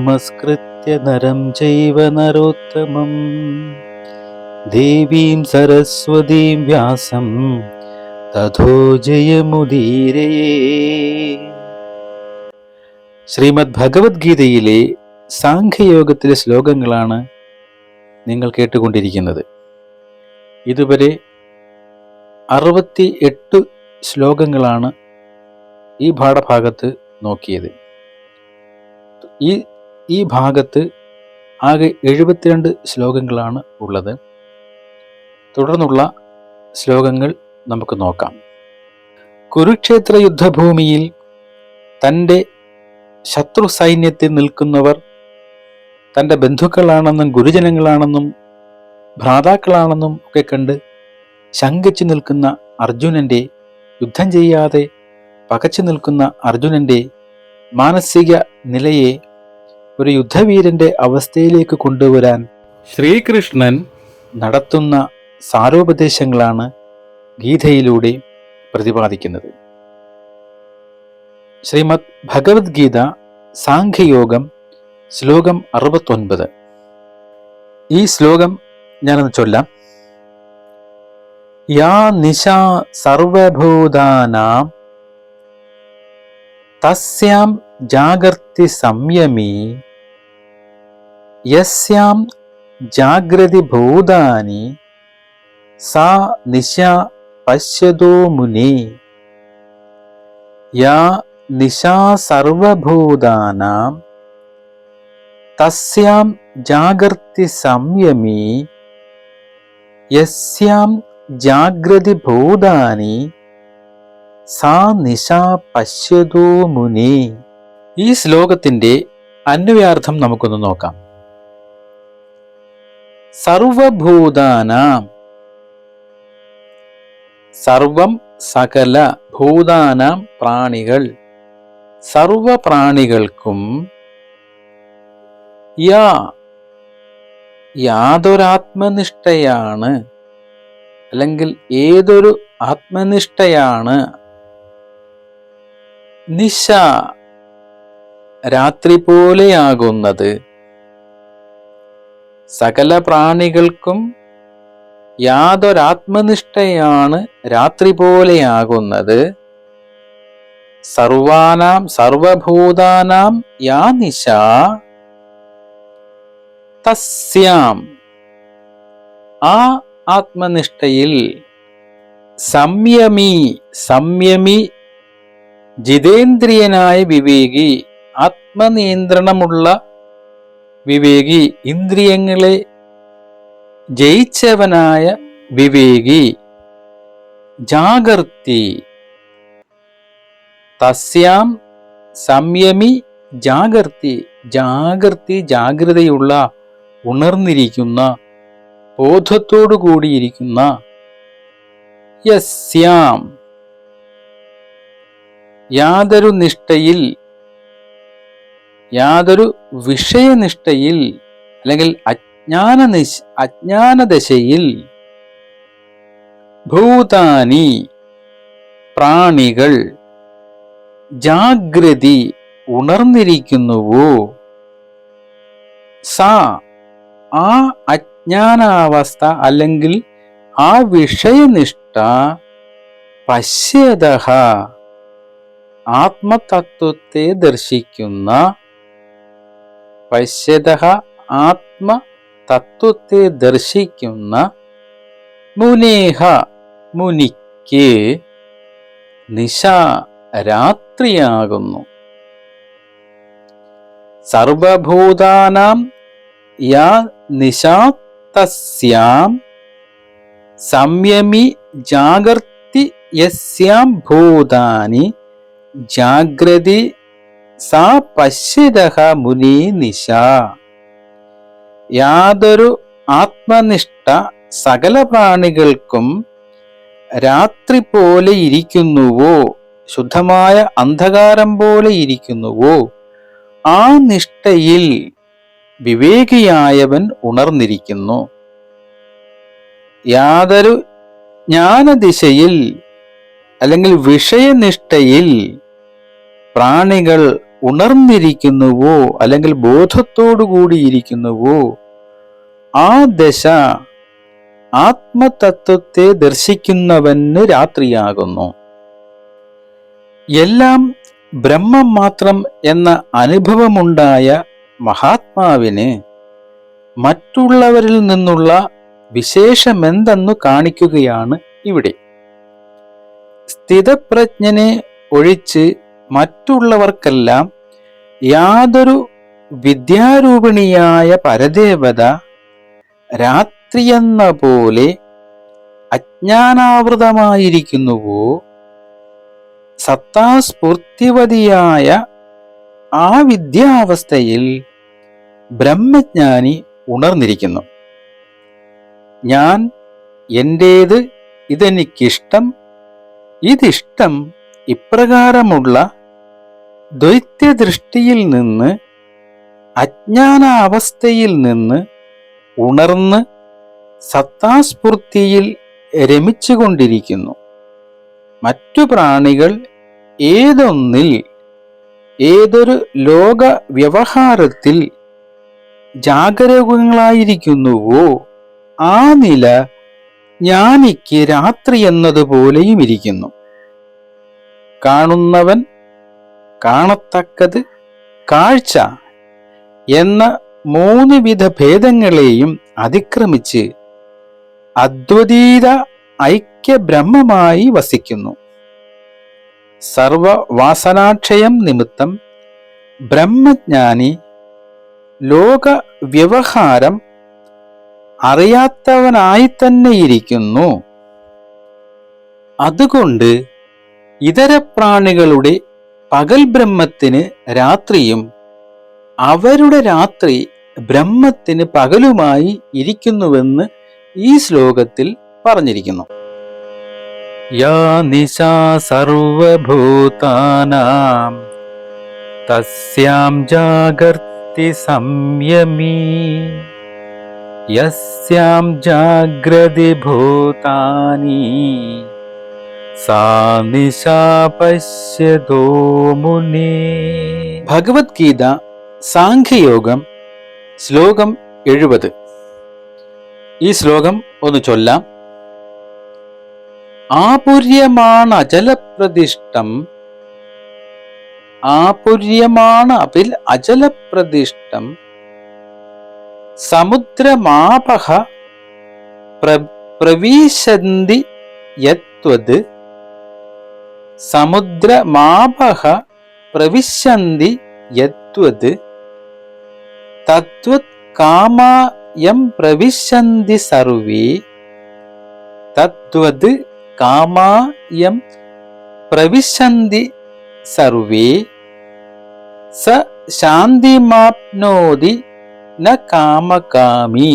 നമസ്കൃത്യ നരം ചൈവ നരോത്തമം. ദേവീം സരസ്വതീം വ്യാസം തഥോ ജയമുദീരേ ശ്രീമദ് ഭഗവത്ഗീതയിലെ സാഖ്യയോഗത്തിലെ ശ്ലോകങ്ങളാണ് നിങ്ങൾ കേട്ടുകൊണ്ടിരിക്കുന്നത്. ഇതുവരെ അറുപത്തി എട്ട് ശ്ലോകങ്ങളാണ് ഈ പാഠഭാഗത്ത് നോക്കിയത്. ഈ ഈ ഭാഗത്ത് ആകെ എഴുപത്തിരണ്ട് ശ്ലോകങ്ങളാണ് ഉള്ളത്. തുടർന്നുള്ള ശ്ലോകങ്ങൾ നമുക്ക് നോക്കാം. കുരുക്ഷേത്ര യുദ്ധഭൂമിയിൽ തന്റെ ശത്രു സൈന്യത്തിൽ നിൽക്കുന്നവർ തന്റെ ബന്ധുക്കളാണെന്നും ഗുരുജനങ്ങളാണെന്നും ഭ്രാതാക്കളാണെന്നും ഒക്കെ കണ്ട് ശങ്കിച്ചു നിൽക്കുന്ന അർജുനന്റെ യുദ്ധം ചെയ്യാതെ പകച്ചു നിൽക്കുന്ന അർജുനന്റെ മാനസിക നിലയെ ഒരു യുദ്ധവീരന്റെ അവസ്ഥയിലേക്ക് കൊണ്ടുവരാൻ ശ്രീകൃഷ്ണൻ നടത്തുന്ന സാരോപദേശങ്ങളാണ് ഗീതയിലൂടെ പ്രതിപാദിക്കുന്നത്. ശ്രീമദ് ഭഗവത്ഗീത സാഖ്യയോഗം ശ്ലോകം അറുപത്തൊൻപത്. ഈ ശ്ലോകം ഞാനൊന്ന് ചൊല്ലാം. യാ നിശ സർവഭൂതാനാം തസ്യാം ജാഗർത്തി സംയമി യസ്യാം ജാഗ്രതി ഭൂതാനി സാ നിശ പശ്യതോ മുനി. യാ നിശാ സർവഭൂതാനാം തസ്യാം ജാഗർത്തി സംയമി. യസ്യാം ജാഗ്രതി ഭൂതാനി സാ നിശ പശ്യതോ മുനി. ഈ ശ്ലോകത്തിന്റെ അന്വയാർത്ഥം നമുക്കൊന്ന് നോക്കാം. സർവഭൂതാനാം. സർവം സകല ഭൂതാനാം പ്രാണികൾ. സർവ പ്രാണികൾക്കും യാ യാതൊരാത്മനിഷ്ഠയാണ്. അല്ലെങ്കിൽ ഏതൊരു ആത്മനിഷ്ഠയാണ്. നിശ രാത്രി പോലെയാകുന്നത്. സകല പ്രാണികൾക്കും യാതൊരാത്മനിഷ്ഠയാണ് രാത്രി പോലെയാകുന്നത്. സർവാനാം സർവഭൂതാനാം യാ നിശ തസ്യാം. ആ ആത്മനിഷ്ഠയിൽ സംയമി സംയമി ജിതേന്ദ്രിയനായ വിവേകി ആത്മനിയന്ത്രണമുള്ള വിവേകി ഇന്ദ്രിയങ്ങളെ ജയിച്ചവനായ വിവേകി. ജാഗർത്തി. തസ്യാം സംയമി ജാഗർത്തി. ജാഗർത്തി ജാഗ്രതയുള്ള ഉണർന്നിരിക്കുന്ന ബോധത്തോടു കൂടിയിരിക്കുന്ന യസ്യാം. യാതൊരു നിഷ്ഠയിൽ യാതൊരു വിഷയനിഷ്ഠയിൽ അല്ലെങ്കിൽ അജ്ഞാന നിശ അജ്ഞാനദശയിൽ ഭൂതാനി പ്രാണികൾ ജാഗ്രതി ഉണർന്നിരിക്കുന്നുവോ? സാ ആ അജ്ഞാനാവസ്ഥ അല്ലെങ്കിൽ ആ വിഷയനിഷ്ഠ പശ്യത ആത്മതത്വത്തെ ദർശിക്കുന്ന പശ്യത ആത്മതത്വത്തെ ദർശിക്കുന്ന മുനേഹ മുനിക്ക് നിശ രാത്രിയാകുന്നു. സർവഭൂതാനാം യാ നിശാ തസ്യാം സംയമി ജാഗർത്തി യസ്യാം ഭൂതാനി ജാഗ്രതി സാ പശ്യത മുനി നിശ. യാതൊരു ആത്മനിഷ്ഠ സകല പ്രാണികൾക്കും രാത്രി പോലെ ഇരിക്കുന്നുവോ? ശുദ്ധമായ അന്ധകാരം പോലെ ഇരിക്കുന്നുവോ? ആ നിഷ്ഠയിൽ വിവേകിയായവൻ ഉണർന്നിരിക്കുന്നു. യാതൊരു ജ്ഞാനദിശയിൽ അല്ലെങ്കിൽ വിഷയനിഷ്ഠയിൽ പ്രാണികൾ ഉണർന്നിരിക്കുന്നുവോ അല്ലെങ്കിൽ ബോധത്തോടു കൂടിയിരിക്കുന്നുവോ ആ ദശ ആത്മതത്വത്തെ ദർശിക്കുന്നവന് രാത്രിയാകുന്നു. എല്ലാം ബ്രഹ്മം മാത്രം എന്ന അനുഭവമുണ്ടായ മഹാത്മാവിന് മറ്റുള്ളവരിൽ നിന്നുള്ള വിശേഷമെന്തെന്നു കാണിക്കുകയാണ് ഇവിടെ. സ്ഥിതപ്രജ്ഞനെ ഒഴിച്ച് മറ്റുള്ളവർക്കെല്ലാം യാതൊരു വിദ്യാരൂപിണിയായ പരദേവത രാത്രിയെന്ന പോലെ അജ്ഞാനാവൃതമായിരിക്കുന്നുവോ? സത്താസ്ഫൂർത്തിവതിയായ ആ വിദ്യാവസ്ഥയിൽ ബ്രഹ്മജ്ഞാനി ഉണർന്നിരിക്കുന്നു. ഞാൻ എന്റേത് ഇതെനിക്കിഷ്ടം ഇതിഷ്ടം ഇപ്രകാരമുള്ള ദ്വൈത്യദൃഷ്ടിയിൽ നിന്ന് അജ്ഞാനാവസ്ഥയിൽ നിന്ന് ഉണർന്ന് സത്താസ്ഫൂർത്തിയിൽ രമിച്ചുകൊണ്ടിരിക്കുന്നു. മറ്റു പ്രാണികൾ ഏതൊന്നിൽ ഏതൊരു ലോക വ്യവഹാരത്തിൽ ജാഗരൂകങ്ങളായിരിക്കുന്നുവോ ആ നില ജ്ഞാനിക്ക് രാത്രി എന്നതുപോലെയും ഇരിക്കുന്നു. കാണുന്നവൻ കാണത്തക്കത് കാഴ്ച എന്ന മൂന്ന് വിധ ഭേദങ്ങളെയും അതിക്രമിച്ച് അദ്വതീത ഐക്യബ്രഹ്മമായി വസിക്കുന്നു. സർവവാസനാക്ഷയം നിമിത്തം ബ്രഹ്മജ്ഞാനി ലോക വ്യവഹാരം അറിയാത്തവനായി തന്നെ ഇരിക്കുന്നു അതുകൊണ്ട് ഇതര പ്രാണികളുടെ പകൽ ബ്രഹ്മത്തിന് രാത്രിയും അവരുടെ രാത്രി ബ്രഹ്മത്തിന് പകലുമായി ഇരിക്കുന്നുവെന്ന് ഈ ശ്ലോകത്തിൽ പറഞ്ഞിരിക്കുന്നു. യാ ജാഗർത്തി സംയമീ യസ്യാം ജാഗ്രതി ഭൂതാനി മുനേ. ഭഗവത്ഗീത സാഖ്യയോഗം ശ്ലോകം എഴുപത്. ഈ ശ്ലോകം ഒന്ന് ചൊല്ലാം. ആപുര്യമാണ് അചലപ്രതിഷ്ഠം ആപുര്യമാണ് അപിൽ അചലപ്രതിഷ്ഠം സമുദ്രമാപഹ പ്ര പ്രവീശന്തി യത്വത് സമുദ്രമാപഹ പ്രവിശന്തി യത്വത് തത്വത് കാമായം പ്രവിശന്തി സർവേ തത്വത് കാമായം പ്രവിശന്തി സർവേ സ ശാന്തിമാപ്നോതി ന കാമകാമി.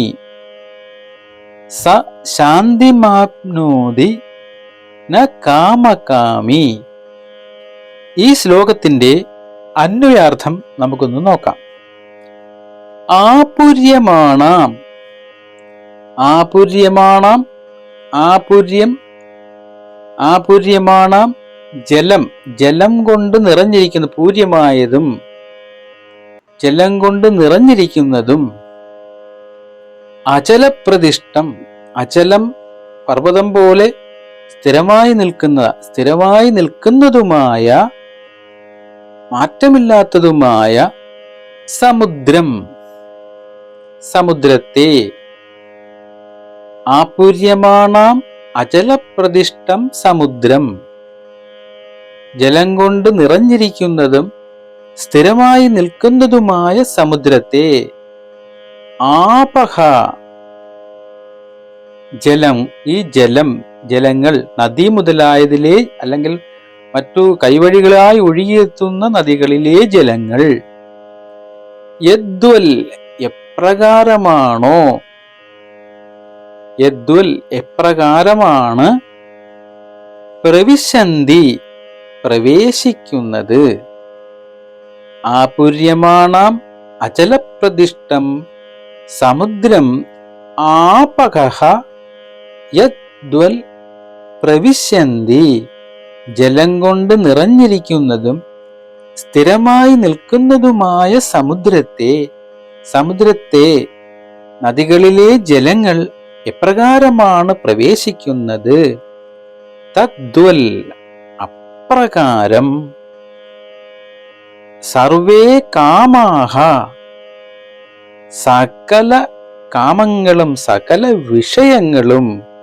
സ ശാന്തിമാപ്നോതി ന കാമകാമി. ഈ ശ്ലോകത്തിന്റെ അന്വയാർത്ഥം നമുക്കൊന്ന് നോക്കാം. ആപുര്യമാണാം. ആപുര്യമാണാം ആപുര്യം ആപുര്യമാണാം ജലം ജലം കൊണ്ട് നിറഞ്ഞിരിക്കുന്ന പൂര്യമായതും ജലം കൊണ്ട് നിറഞ്ഞിരിക്കുന്നതും അചലപ്രതിഷ്ഠം അചലം പർവതം പോലെ സ്ഥിരമായി നിൽക്കുന്ന സ്ഥിരമായി നിൽക്കുന്നതുമായ മാറ്റമില്ലാത്തതുമായ സമുദ്രം. സമുദ്രത്തെ ആപൂര്യമാണാം അചലപ്രതിഷ്ഠം സമുദ്രം. ജലം കൊണ്ട് നിറഞ്ഞിരിക്കുന്നതും സ്ഥിരമായി നിൽക്കുന്നതുമായ സമുദ്രത്തെ ആപഹ ജലം ഈ ജലം ജലങ്ങൾ നദി മുതലായതിലെ അല്ലെങ്കിൽ മറ്റു കൈവഴികളായി ഒഴുകിയെത്തുന്ന നദികളിലെ ജലങ്ങൾ. യദ്വൽ എപ്രകാരമാണോ? യദ്വൽ എപ്രകാരമാണ്? പ്രവിശന്തി പ്രവേശിക്കുന്നത്. ആപുര്യമാണാം അചലപ്രതിഷ്ഠം. സമുദ്രം ആപകഹ യദ്വൽ പ്രവിശന്തി ജലം കൊണ്ട് നിറഞ്ഞിരിക്കുന്നതും സ്ഥിരമായി നിൽക്കുന്നതുമായ സമുദ്രത്തെ സമുദ്രത്തെ നദികളിലെ ജലങ്ങൾ എപ്രകാരമാണ് പ്രവേശിക്കുന്നത്? തദ്വൽ അപ്രകാരം. സർവേ കാമാഹ. സകല കാമങ്ങളും സകല വിഷയങ്ങളും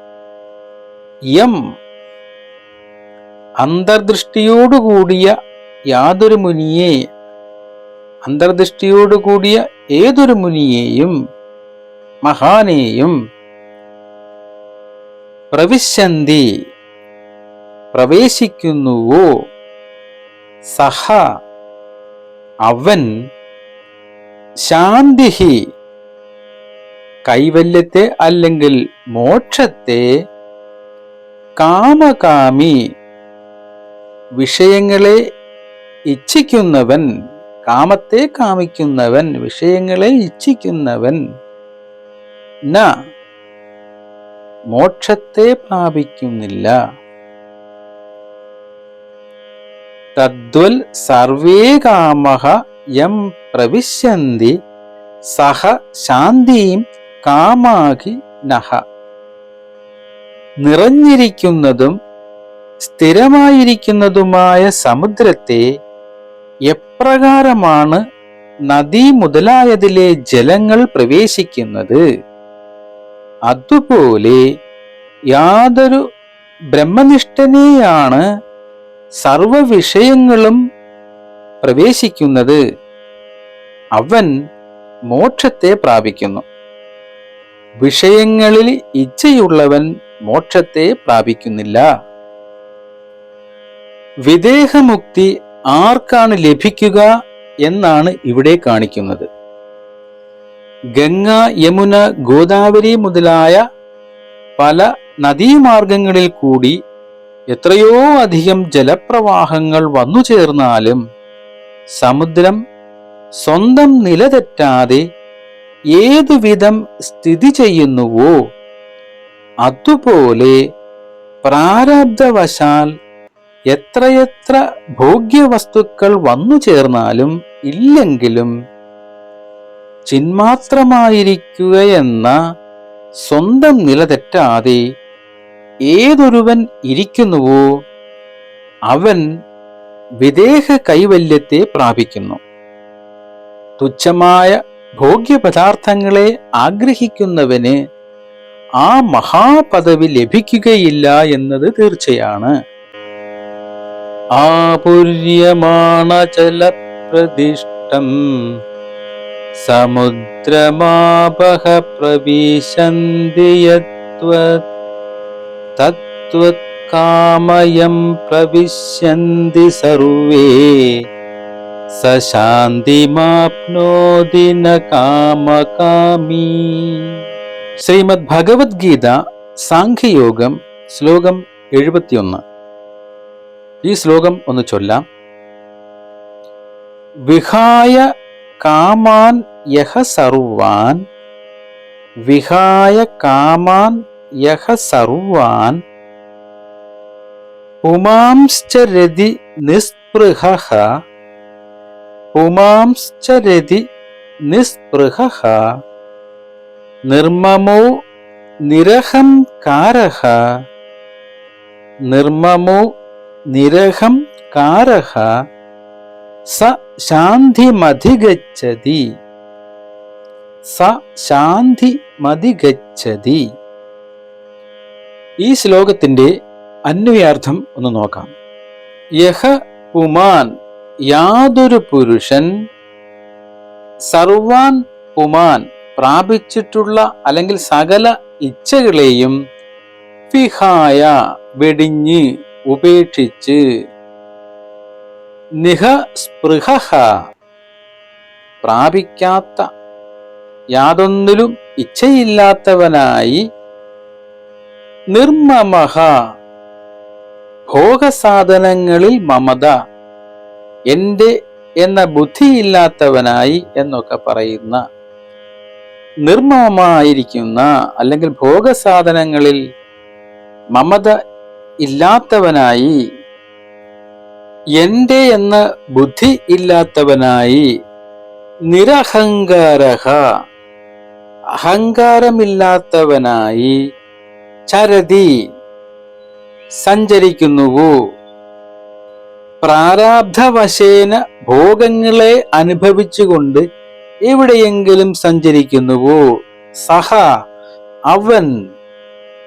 യം. അന്തർദൃഷ്ടിയോടുകൂടിയ യാതൊരു മുനിയെ. അന്തർദൃഷ്ടിയോടുകൂടിയ ഏതൊരു മുനിയെയും മഹാനെയും പ്രവിശന്തി പ്രവേശിക്കുന്നുവോ? സഹ. അവൻ ശാന്തിഹി. കൈവല്യത്തെ അല്ലെങ്കിൽ മോക്ഷത്തെ കാമകാമി വിഷയങ്ങളെ ഇച്ഛിക്കുന്നവൻ കാമത്തെ കാമിക്കുന്നവൻ വിഷയങ്ങളെ ഇച്ഛിക്കുന്നവൻ. ന മോക്ഷത്തെ പ്രാപിക്കുന്നില്ല. തദ്വൽ സർവേ കാമഹ യം പ്രവിശ്യന്തി സഹ ശാന്തിയും കാമാകി നഹ. നിറഞ്ഞിരിക്കുന്നതും സ്ഥിരമായിരിക്കുന്നതുമായ സമുദ്രത്തെ എപ്രകാരമാണ് നദി മുതലായതിലെ ജലങ്ങൾ പ്രവേശിക്കുന്നത്? അതുപോലെ യാതൊരു ബ്രഹ്മനിഷ്ഠനെയാണ് സർവവിഷയങ്ങളും പ്രവേശിക്കുന്നത്. അവൻ മോക്ഷത്തെ പ്രാപിക്കുന്നു. വിഷയങ്ങളിൽ ഇച്ഛയുള്ളവൻ മോക്ഷത്തെ പ്രാപിക്കുന്നില്ല. വിദേഹമുക്തി ആർക്കാണ് ലഭിക്കുക എന്നാണ് ഇവിടെ കാണിക്കുന്നത്. ഗംഗ യമുന ഗോദാവരി മുതലായ പല നദീമാർഗങ്ങളിൽ കൂടി എത്രയോ അധികം ജലപ്രവാഹങ്ങൾ വന്നു ചേർന്നാലും സമുദ്രം സ്വന്തം നിലതെറ്റാതെ ഏതുവിധം സ്ഥിതി ചെയ്യുന്നുവോ അതുപോലെ പ്രാരബ്ധവശാൽ എത്രയെത്ര ഭോഗ്യവസ്തുക്കൾ വന്നു ചേർന്നാലും ഇല്ലെങ്കിലും ചിന്മാത്രമായിരിക്കുകയെന്ന സ്വന്തം നില തെറ്റാതെ ഏതൊരുവൻ ഇരിക്കുന്നുവോ അവൻ വിദേഹ കൈവല്യത്തെ പ്രാപിക്കുന്നു. തുച്ഛമായ ഭോഗ്യപദാർത്ഥങ്ങളെ ആഗ്രഹിക്കുന്നവന് ആ മഹാപദവി ലഭിക്കുകയില്ല എന്നത് തീർച്ചയാണ്. ആപുര്യമാണചലപ്രതിഷ്ഠം സമുദ്രമാപഹ പ്രവിശന്തി യത്വത് തത്വത്കാമയം പ്രവിശന്തി സർവേ സശാന്തിമാപ്നോതി ന കാമകാമീ. ശ്രീമദ് ഭഗവത്ഗീത സാഖ്യയോഗം ശ്ലോകം എഴുപത്തിയൊന്ന്. ഈ ശ്ലോകം ഒന്ന് ചൊല്ലാം. വിഹായ കാമാൻ യഹ സർവാൻ വിഹായ കാമാൻ യഹ സർവാൻ പുമാംശ്ചരതി നിസ്പൃഹ പുമാംശ്ചരതി നിസ്പൃഹ. നിർമ്മമോ നിരഹംകാരഃ നിർമ്മമോ നിരഹംകാരഃ സ ശാന്തിമധിഗച്ഛതി. സ ശാന്തിമധിഗച്ഛതി. ഈ ശ്ലോകത്തിന്റെ അന്വയാർത്ഥം ഒന്ന് നോക്കാം. യഹ പുമാൻ യാതൊരു പുരുഷൻ സർവാൻ പുമാൻ പ്രാപിച്ചിട്ടുള്ള അല്ലെങ്കിൽ സകല ഇച്ഛകളെയും ഫിഹായ വെടിഞ്ഞ് ഉപേക്ഷിച്ച്. നിഹ സ്പൃഹ പ്രാപിക്കാത്ത യാതൊന്നിലും ഇച്ഛയില്ലാത്തവനായി നിർമ്മമഹ. ഭോഗസാധനങ്ങളിൽ മമത. എന്റെ എന്ന ബുദ്ധിയില്ലാത്തവനായി എന്നൊക്കെ പറയുന്ന നിർമ്മമമായിരിക്കുന്ന അല്ലെങ്കിൽ ഭോഗസാധനങ്ങളിൽ മമത ഇല്ലാത്തവനായി എന്റെ എന്ന ബുദ്ധി ഇല്ലാത്തവനായി നിരഹങ്കാരഹ അഹങ്കാരമില്ലാത്തവനായി ചരതി സഞ്ചരിക്കുന്നുവോ? പ്രാരാബ്ധവശേന ഭോഗങ്ങളെ അനുഭവിച്ചുകൊണ്ട് എവിടെയെങ്കിലും സഞ്ചരിക്കുന്നുവോ? സഹ അവൻ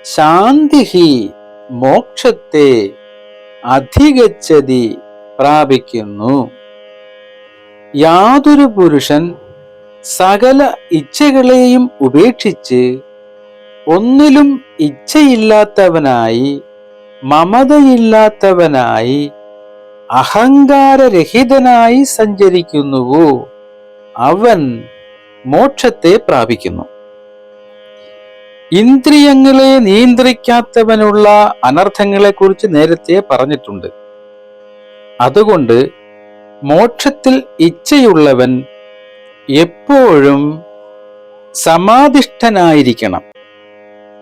ശാന്തിഹി മോക്ഷത്തെ അധികച്ചതി പ്രാപിക്കുന്നു. യാതൊരു പുരുഷൻ സകല ഇച്ഛകളെയും ഉപേക്ഷിച്ച് ഒന്നിലും ഇച്ഛയില്ലാത്തവനായി മമതയില്ലാത്തവനായി അഹങ്കാരരഹിതനായി സഞ്ചരിക്കുന്നുവോ? അവൻ മോക്ഷത്തെ പ്രാപിക്കുന്നു. ഇന്ദ്രിയങ്ങളെ നിയന്ത്രിക്കാത്തവനുള്ള അനർത്ഥങ്ങളെക്കുറിച്ച് നേരത്തെ പറഞ്ഞിട്ടുണ്ട്. അതുകൊണ്ട് മോക്ഷത്തിൽ ഇച്ഛയുള്ളവൻ എപ്പോഴും സമാധിഷ്ഠനായിരിക്കണം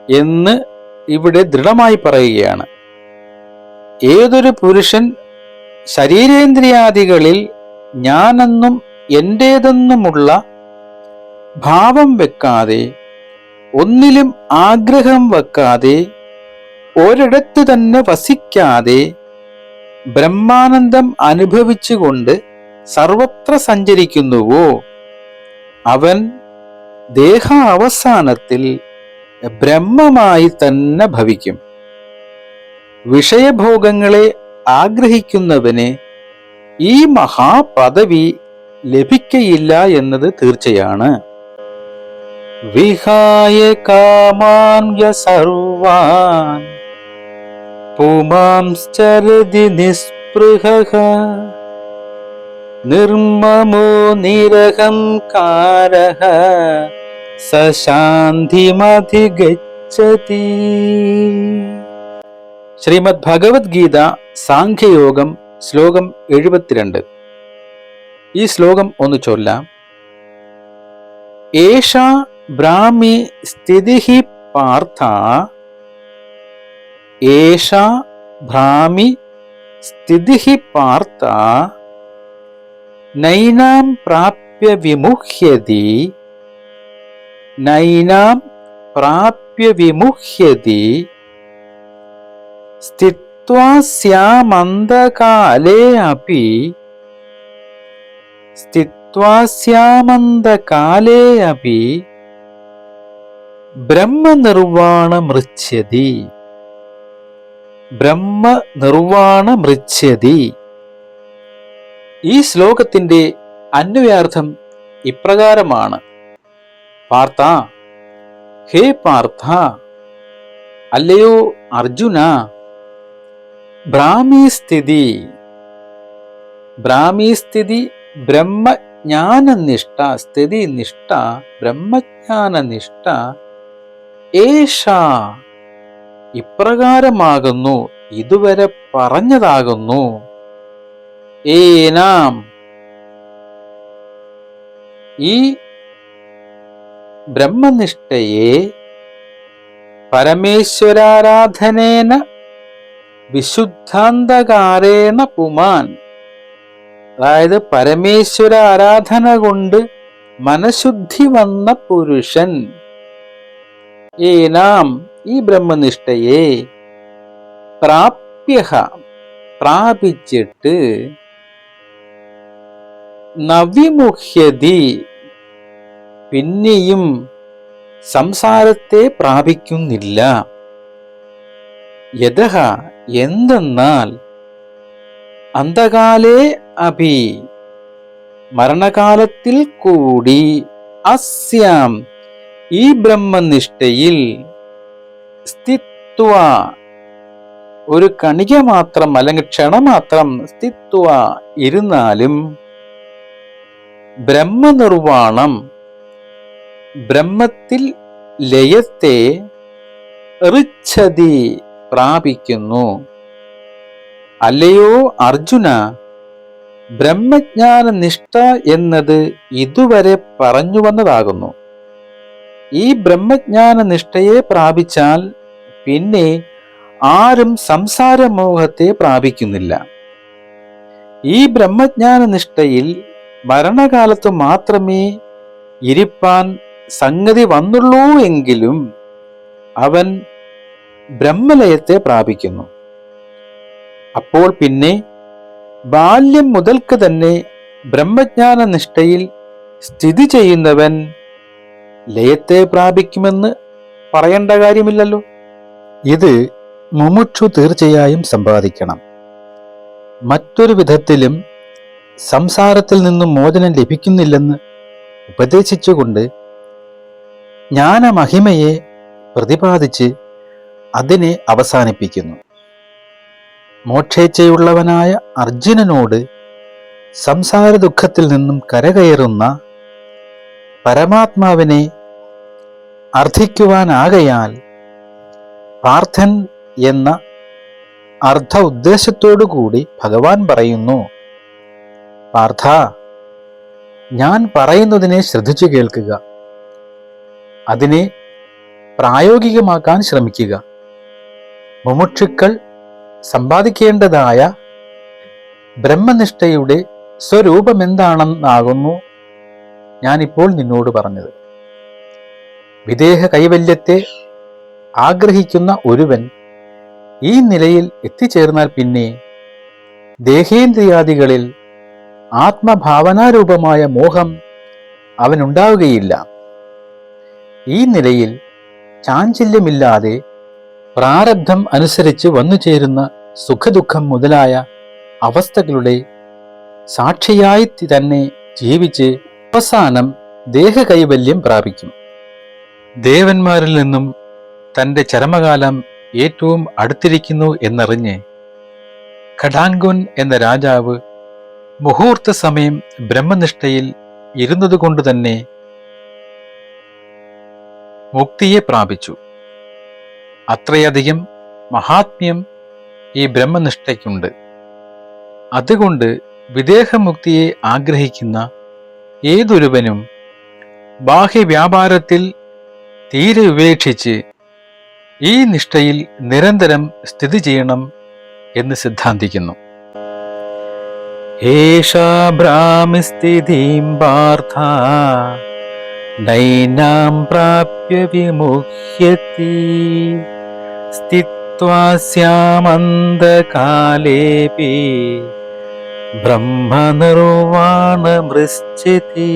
എന്ന് ഇവിടെ ദൃഢമായി പറയുകയാണ്. ഏതൊരു പുരുഷൻ ശരീരേന്ദ്രിയാദികളിൽ ഞാനെന്നും എന്റേതെന്നുമുള്ള ഭാവം വെക്കാതെ ഒന്നിലും ആഗ്രഹം വെക്കാതെ ഒരിടത്ത് തന്നെ വസിക്കാതെ ബ്രഹ്മാനന്ദം അനുഭവിച്ചുകൊണ്ട് സർവത്ര സഞ്ചരിക്കുന്നുവോ? അവൻ ദേഹ അവസാനത്തിൽ ബ്രഹ്മമായി തന്നെ ഭവിക്കും. വിഷയഭോഗങ്ങളെ ആഗ്രഹിക്കുന്നവന് ഈ മഹാപദവി ലഭിക്കയില്ല എന്നത് തീർച്ചയാണ്. വിഹായ കാമാൻ സർവാൻ പുമാംശ്ചരതി നിസ്പൃഹ നിർമ്മമോ നിരഹംകാര സശാന്തിമധിഗച്ഛതി. ശ്രീമദ് ഭഗവത്ഗീത സാഖ്യയോഗം ശ്ലോകം എഴുപത്തിരണ്ട്. ഈ ശ്ലോകം ഒന്ന് ചൊല്ലാം. ഏഷ ബ്രാഹ്മി സ്ഥിതി പാർത്ഥ ഏഷ ഭ്രാമി സ്ഥിതി പാർത്ഥ നൈനാം പ്രാപ്യ വിമുഹ്യതി നൈനാം പ്രാപ്യ വിമുഹ്യതി സ്ഥിത്വാ സ്യാമന്തകാലേ അപി സ്ഥിത്വാ സ്യാമന്തകാലേ അപി ബ്രഹ്മനിർവാണമൃച്ഛതി ബ്രഹ്മനിർവാണമൃച്ഛതി ഈ ശ്ലോകത്തിന്റെ അന്വയാർത്ഥം ഇപ്രകാരമാണ്. പാർത്ഥ ഹേ പാർത്ഥ അല്ലയോ അർജുന ബ്രഹ്മജ്ഞാനനിഷ്ഠ സ്ഥിതി നിഷ്ഠ ബ്രഹ്മജ്ഞാനനിഷ്ഠ ഏഷ ഇപ്രകാരമാകുന്നു ഇതുവരെ പറഞ്ഞതാകുന്നു. ഏനാം ഈ ബ്രഹ്മനിഷ്ഠയെ പരമേശ്വരാരാധനേന വിശുദ്ധാന്തകാരേണ പുമാൻ. അതായത് പരമേശ്വര ആരാധന കൊണ്ട് മനഃശുദ്ധി വന്ന പുരുഷൻ. ഏനാം ഈ ബ്രഹ്മനിഷ്ഠയെ പ്രാപ്യ പ്രാപിച്ചിട്ട് നവിമുഹ്യതി പിന്നെയും സംസാരത്തെ പ്രാപിക്കുന്നില്ല. യഥ എന്തെന്നാൽ അന്ധകാലേ അഭി. മരണകാലത്തിൽ കൂടി അസ്യാം. ഈ ബ്രഹ്മനിഷ്ഠയിൽ സ്ഥിത്വ. ഒരു കണിക മാത്രം അല്ലെങ്കിൽ ക്ഷണമാത്രം സ്ഥിത്വ ഇരുന്നാലും ബ്രഹ്മനിർവാണം. ബ്രഹ്മത്തിൽ ലയത്തെ ഋച്ഛതി പ്രാപിക്കുന്നു. അല്ലയോ അർജുന? ബ്രഹ്മജ്ഞാന നിഷ്ഠ എന്നത് ഇതുവരെ പറഞ്ഞു വന്നതാകുന്നു. ഈ ബ്രഹ്മജ്ഞാന നിഷ്ഠയെ പ്രാപിച്ചാൽ പിന്നെ ആരും സംസാരമോഹത്തെ പ്രാപിക്കുന്നില്ല. ഈ ബ്രഹ്മജ്ഞാന നിഷ്ഠയിൽ മരണകാലത്ത് മാത്രമേ ഇരിപ്പാൻ സംഗതി വന്നുള്ളൂ എങ്കിലും അവൻ ബ്രഹ്മലയത്തെ പ്രാപിക്കുന്നു. അപ്പോൾ പിന്നെ ബാല്യം മുതൽക്ക് തന്നെ ബ്രഹ്മജ്ഞാന നിഷ്ഠയിൽ സ്ഥിതി ചെയ്യുന്നവൻ ലയത്തെ പ്രാപിക്കുമെന്ന് പറയേണ്ട കാര്യമില്ലല്ലോ. ഇത് മുമുക്ഷു തീർച്ചയായും സമ്പാദിക്കണം. മറ്റൊരു വിധത്തിലും സംസാരത്തിൽ നിന്നും മോചനം ലഭിക്കുന്നില്ലെന്ന് ഉപദേശിച്ചുകൊണ്ട് ജ്ഞാനമഹിമയെ പ്രതിപാദിച്ച് അതിനെ അവസാനിപ്പിക്കുന്നു. മോക്ഷേച്ഛയുള്ളവനായ അർജുനനോട് സംസാര ദുഃഖത്തിൽ നിന്നും കരകയറുന്ന പരമാത്മാവിനെ അർത്ഥിക്കുവാനാകയാൽ പാർത്ഥൻ എന്ന അർത്ഥ ഉദ്ദേശത്തോടു കൂടി ഭഗവാൻ പറയുന്നു പാർത്ഥ ഞാൻ പറയുന്നതിനെ ശ്രദ്ധിച്ചു കേൾക്കുക. അതിനെ പ്രായോഗികമാക്കാൻ ശ്രമിക്കുക. മുമുക്ഷുക്കൾ സമ്പാദിക്കേണ്ടതായ ബ്രഹ്മനിഷ്ഠയുടെ സ്വരൂപം എന്താണെന്നാകുന്നു ഞാനിപ്പോൾ നിന്നോട് പറഞ്ഞത്. വിദേഹ കൈവല്യത്തെ ആഗ്രഹിക്കുന്ന ഒരുവൻ ഈ നിലയിൽ എത്തിച്ചേർന്നാൽ പിന്നെ ദേഹേന്ദ്രിയാദികളിൽ ആത്മഭാവനാരൂപമായ മോഹം അവനുണ്ടാവുകയില്ല. ഈ നിലയിൽ ചാഞ്ചല്യമില്ലാതെ പ്രാരബ്ധം അനുസരിച്ച് വന്നു ചേരുന്ന സുഖദുഃഖം മുതലായ അവസ്ഥകളുടെ സാക്ഷിയായി തന്നെ ജീവിച്ച് അവസാനം ദേഹകൈവല്യം പ്രാപിക്കും. ദേവന്മാരിൽ നിന്നും തന്റെ ചരമകാലം ഏറ്റവും അടുത്തിരിക്കുന്നു എന്നറിഞ്ഞ് ഖഡാങ്കുൻ എന്ന രാജാവ് മുഹൂർത്ത സമയം ബ്രഹ്മനിഷ്ഠയിൽ ഇരുന്നതുകൊണ്ട് തന്നെ മുക്തിയെ പ്രാപിച്ചു. അത്രയധികം മഹാത്മ്യം ഈ ബ്രഹ്മനിഷ്ഠയ്ക്കുണ്ട്. അതുകൊണ്ട് വിദേഹമുക്തിയെ ആഗ്രഹിക്കുന്ന ഏതൊരുവനും ബാഹ്യവ്യാപാരത്തിൽ തീരെ ഉപേക്ഷിച്ച് ഈ നിഷ്ഠയിൽ നിരന്തരം സ്ഥിതി ചെയ്യണം എന്ന് സിദ്ധാന്തിക്കുന്നു. ഏഷാ ഭ്രാമിസ്ഥിതിം പാർത്ഥ നൈനാം പ്രാപ്യ വിമുഹ്യത്തി स्थित्वा स्यामन्धकालेऽपि ബ്രഹ്മനിർവാണമൃശ്ചിതി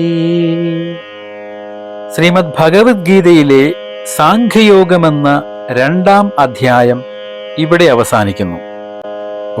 ശ്രീമദ് ഭഗവത്ഗീതയിലെ സാഖ്യയോഗമെന്ന രണ്ടാം അധ്യായം ഇവിടെ അവസാനിക്കുന്നു. ഓ